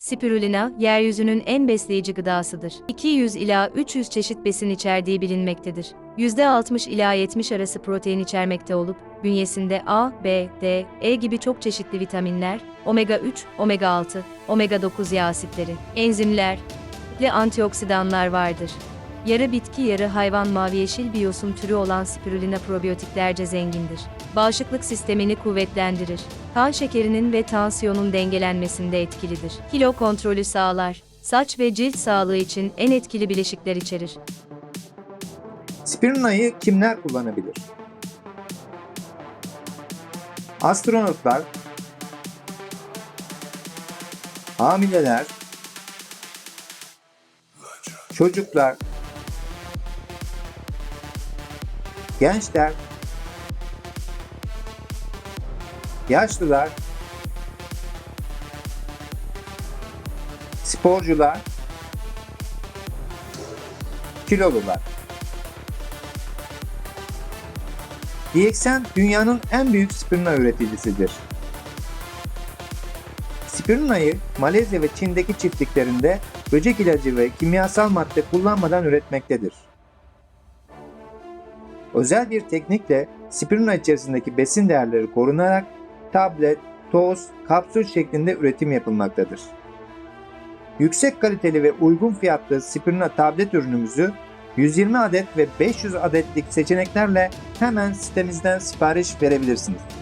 Spirulina, yeryüzünün en besleyici gıdasıdır. 200 ila 300 çeşit besin içerdiği bilinmektedir. %60 ila 70 arası protein içermekte olup, bünyesinde A, B, D, E gibi çok çeşitli vitaminler, omega 3, omega 6, omega 9 yağ asitleri, enzimler ve antioksidanlar vardır. Yarı bitki yarı hayvan mavi yeşil biyosun türü olan spirulina probiyotiklerce zengindir. Bağışıklık sistemini kuvvetlendirir. Kan şekerinin ve tansiyonun dengelenmesinde etkilidir. Kilo kontrolü sağlar. Saç ve cilt sağlığı için en etkili bileşikler içerir. Spirulina'yı kimler kullanabilir? Astronotlar, hamileler, çocuklar, gençler, yaşlılar, sporcular, kilolular. DXN dünyanın en büyük spirulina üreticisidir. Spirulina'yı Malezya ve Çin'deki çiftliklerinde böcek ilacı ve kimyasal madde kullanmadan üretmektedir. Özel bir teknikle spirulina içerisindeki besin değerleri korunarak tablet, toz, kapsül şeklinde üretim yapılmaktadır. Yüksek kaliteli ve uygun fiyatlı spirulina tablet ürünümüzü 120 adet ve 500 adetlik seçeneklerle hemen sitemizden sipariş verebilirsiniz.